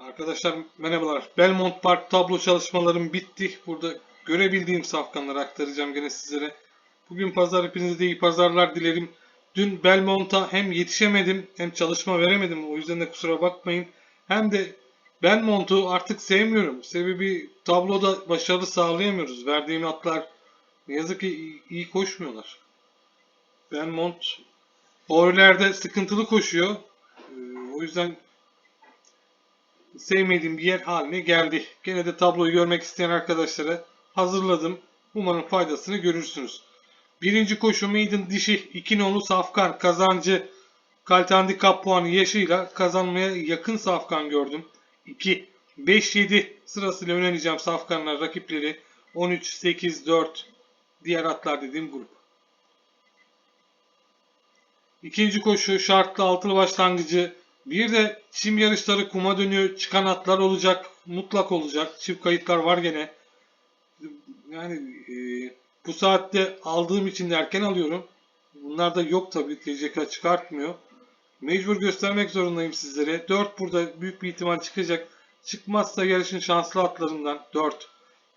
Arkadaşlar merhabalar. Belmont Park tablo çalışmalarım bitti. Burada görebildiğim safkanları aktaracağım gene sizlere. Bugün pazar hepinize de iyi pazarlar dilerim. Dün Belmont'a hem yetişemedim hem çalışma veremedim. O yüzden de kusura bakmayın. Hem de Belmont'u artık sevmiyorum. Sebebi tabloda başarı sağlayamıyoruz. Verdiğim atlar ne yazık ki iyi, koşmuyorlar. Belmont Orlerde sıkıntılı koşuyor. Ee, o yüzden sevmediğim bir yer haline geldi. Gene de tabloyu görmek isteyen arkadaşlara hazırladım. Umarım faydasını görürsünüz. Birinci koşu Maiden dişi 2 nolu Safkan kazancı Kalite Handikap puanı yaşıyla kazanmaya yakın Safkan gördüm. 2, 5, 7 sırasıyla önereceğim Safkanlar rakipleri 13, 8, 4 diğer atlar dediğim grup. İkinci koşu şartlı altılı başlangıcı. Bir de çim yarışları kuma dönüyor. Çıkan atlar olacak. Mutlak olacak. Çift kayıtlar var gene. Yani e, bu saatte aldığım için de erken alıyorum. Bunlar da yok tabii. TCK çıkartmıyor. Mecbur göstermek zorundayım sizlere. 4 burada büyük bir ihtimal çıkacak. Çıkmazsa yarışın şanslı atlarından 4.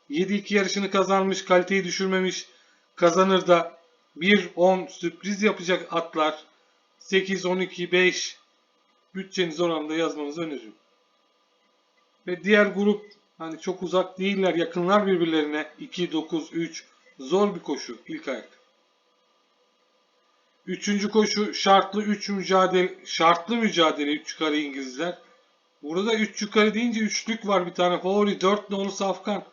7-2 yarışını kazanmış. Kaliteyi düşürmemiş. Kazanır da 1-10 sürpriz yapacak atlar. 8, 12, 5 bütçeniz oranında yazmanızı öneririm. Ve diğer grup hani çok uzak değiller, yakınlar birbirlerine. 2, 9, 3 zor bir koşu ilk ayak. Üçüncü koşu şartlı 3 mücadele, şartlı mücadele 3 yukarı İngilizler. Burada 3 yukarı deyince üçlük var bir tane favori 4 nolu Safkan.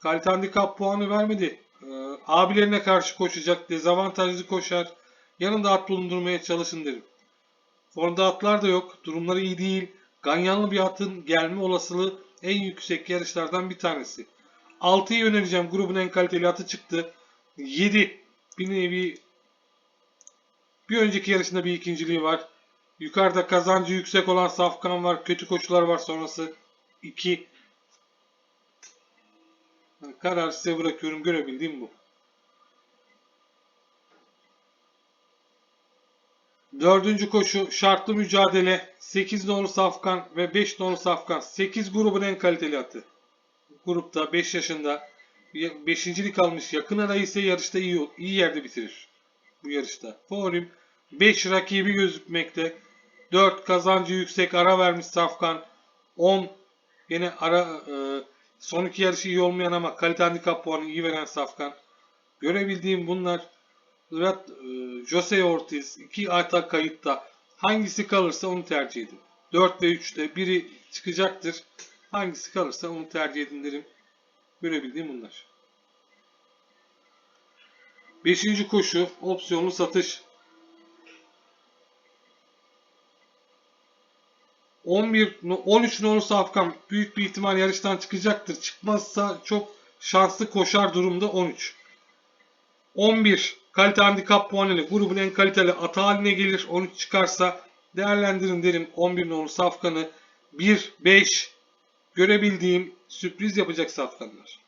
Kalite handikap puanı vermedi. Ee, abilerine karşı koşacak, dezavantajlı koşar. Yanında at bulundurmaya çalışın derim. Formda atlar da yok. Durumları iyi değil. Ganyanlı bir atın gelme olasılığı en yüksek yarışlardan bir tanesi. 6'yı önereceğim. Grubun en kaliteli atı çıktı. 7 bir nevi bir önceki yarışında bir ikinciliği var. Yukarıda kazancı yüksek olan Safkan var. Kötü koşular var sonrası. 2 Karar size bırakıyorum. Görebildiğim bu. Dördüncü koşu şartlı mücadele 8 nolu Safkan ve 5 nolu Safkan. 8 grubun en kaliteli atı. Grupta 5 yaşında 5. almış. Yakın arayı ise yarışta iyi, iyi yerde bitirir. Bu yarışta. Favorim 5 rakibi gözükmekte. 4 kazancı yüksek ara vermiş Safkan. 10 yine ara e, son iki yarışı iyi olmayan ama kalite handikap puanı iyi veren Safkan. Görebildiğim bunlar. E, Jose Ortiz iki atak kayıtta. Hangisi kalırsa onu tercih edin. 4 ve 3'te biri çıkacaktır. Hangisi kalırsa onu tercih edin derim. Görebildiğim bunlar. Beşinci koşu opsiyonlu satış. 11, no- 13 nolu Safkan büyük bir ihtimal yarıştan çıkacaktır. Çıkmazsa çok şanslı koşar durumda 13. 11 kalite handikap puanıyla grubun en kaliteli atı haline gelir. 13 çıkarsa değerlendirin derim 11 nolu Safkan'ı. 1, 5 görebildiğim sürpriz yapacak Safkanlar.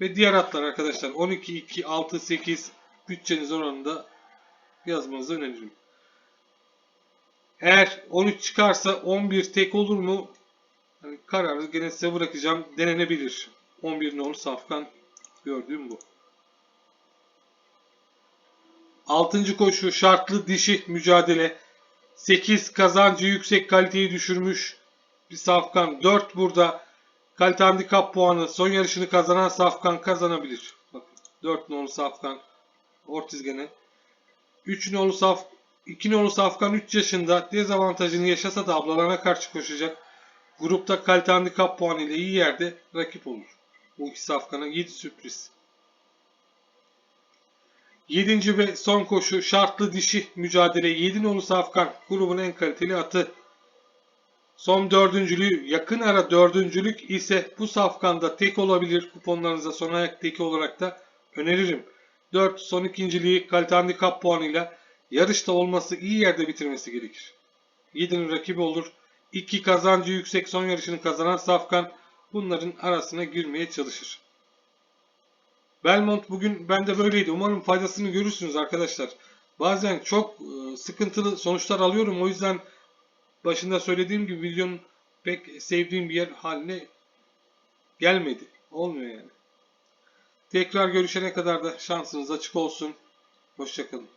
Ve diğer atlar arkadaşlar 12, 2, 6, 8 bütçeniz oranında yazmanızı öneririm. Eğer 13 çıkarsa 11 tek olur mu? Yani kararı gene size bırakacağım. Denenebilir. 11 nolu Safkan gördüğüm bu. Altıncı koşu şartlı dişi mücadele. 8 kazancı yüksek kaliteyi düşürmüş bir Safkan. 4 burada kalite handikap puanı son yarışını kazanan Safkan kazanabilir. Bakın 4 nolu Safkan. Ortiz gene. 3 nolu Saf 2 nolu Safkan 3 yaşında dezavantajını yaşasa da ablalarına karşı koşacak. Grupta kalite handikap puanı ile iyi yerde rakip olur. Bu iki Safkan'a 7 sürpriz. 7. ve son koşu şartlı dişi mücadele 7 nolu Safkan grubun en kaliteli atı. Son dördüncülüğü yakın ara dördüncülük ise bu safkanda tek olabilir. Kuponlarınıza son ayak teki olarak da öneririm. 4 son ikinciliği kalite handikap puanıyla yarışta olması iyi yerde bitirmesi gerekir. 7'nin rakibi olur. 2 kazancı yüksek son yarışını kazanan Safkan bunların arasına girmeye çalışır. Belmont bugün bende böyleydi. Umarım faydasını görürsünüz arkadaşlar. Bazen çok e, sıkıntılı sonuçlar alıyorum. O yüzden başında söylediğim gibi videonun pek sevdiğim bir yer haline gelmedi. Olmuyor yani. Tekrar görüşene kadar da şansınız açık olsun. Hoşçakalın.